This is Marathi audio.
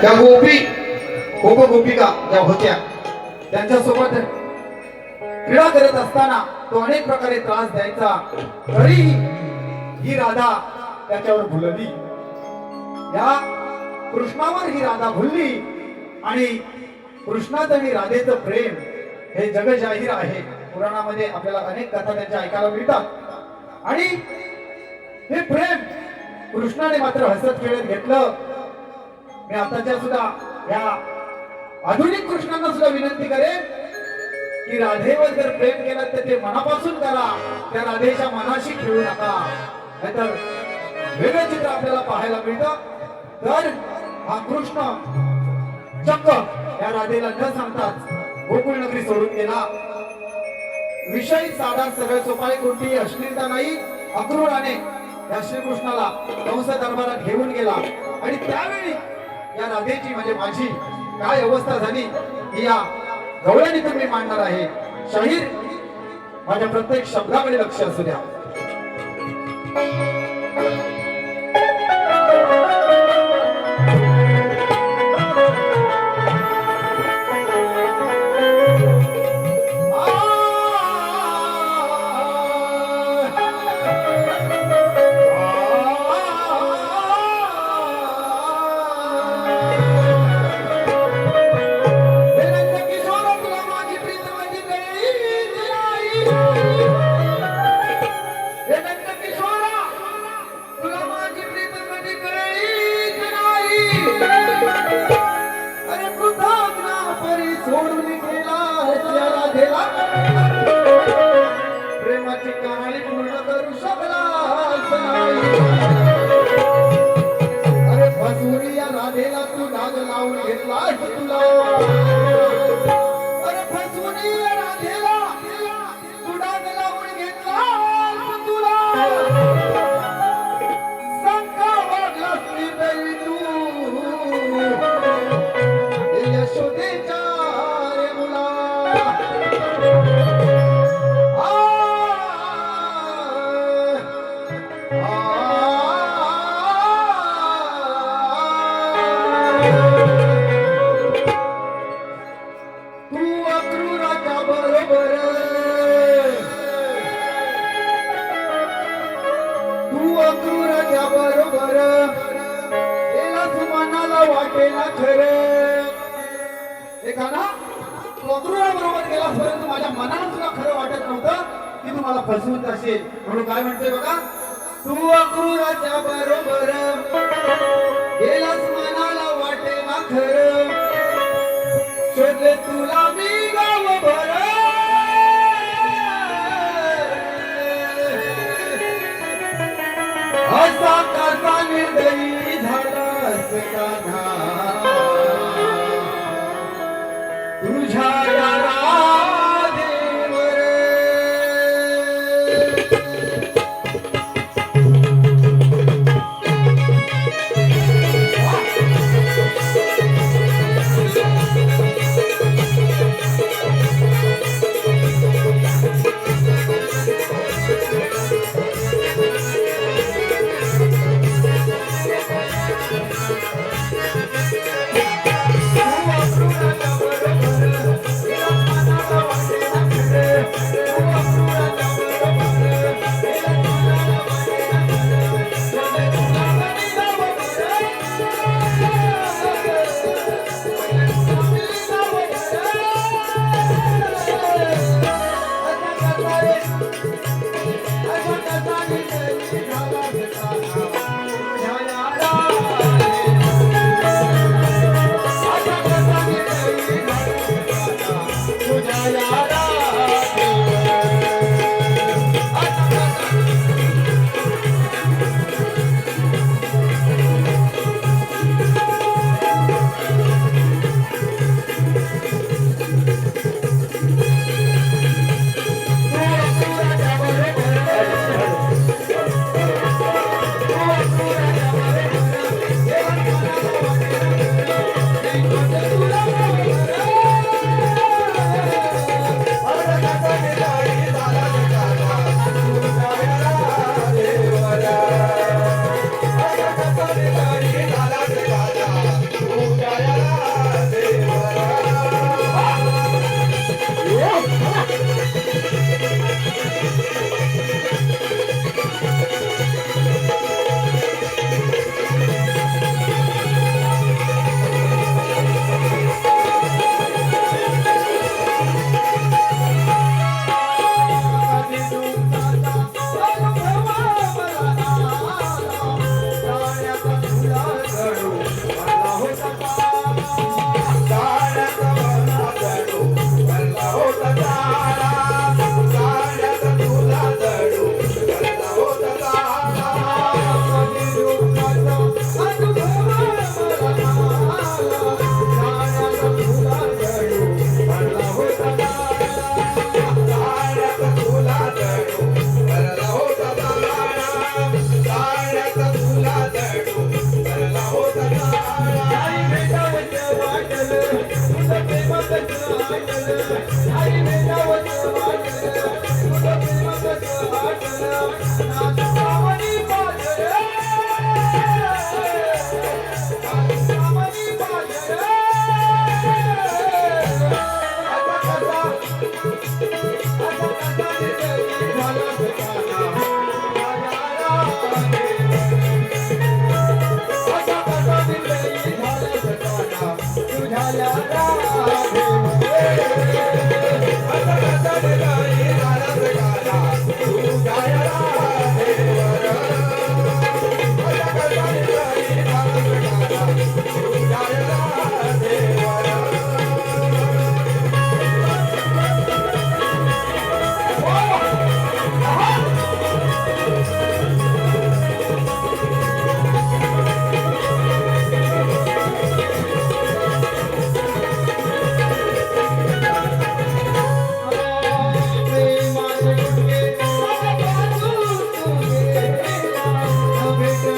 त्या गोपी गोप गोपिका ज्या होत्या त्यांच्यासोबत क्रीडा करत असताना तो अनेक प्रकारे त्रास द्यायचा. तरीही ही राधा त्याच्यावर भुलली. या कृष्णावर ही राधा भुलली आणि कृष्णात आणि राधेचं प्रेम हे जगजाहीर आहे. पुराणामध्ये आपल्याला अनेक कथा त्यांच्या ऐकायला मिळतात. आणि हे प्रेम कृष्णाने मात्र हसत खेळत घेतलं. मी आताच्या सुद्धा या आधुनिक कृष्णांना सुद्धा विनंती करेन की राधेवर जर प्रेम केलं तर ते मनापासून करा. त्या राधेच्या मनाशी खेळू नका. नाहीतर वेगळं चित्र आपल्याला पाहायला मिळतं. तर हा कृष्ण चक्क या राधेला न सांगताच गोकुळ नगरी सोडून गेला. विषय साधा सरळ सोपाय कोणतीही अश्लीलता नाही. अक्रूराने या श्रीकृष्णाला कंस दरबारात घेऊन गेला. आणि त्यावेळी या राधेची म्हणजे माझी काय अवस्था झाली ही या गवळ्याने मी मांडणार आहे. शाहीर माझ्या प्रत्येक शब्दाकडे लक्ष असू द्या. परी सोडून गेला त्याला देला माझ्या मनाला सुद्धा खरं वाटत नव्हतं की तुम्हाला मला फसवत असेल म्हणून काय म्हणते बघा? तू अक्रूराच्या बरोबर. गेलास मनाला वाटे माखर शोधले तू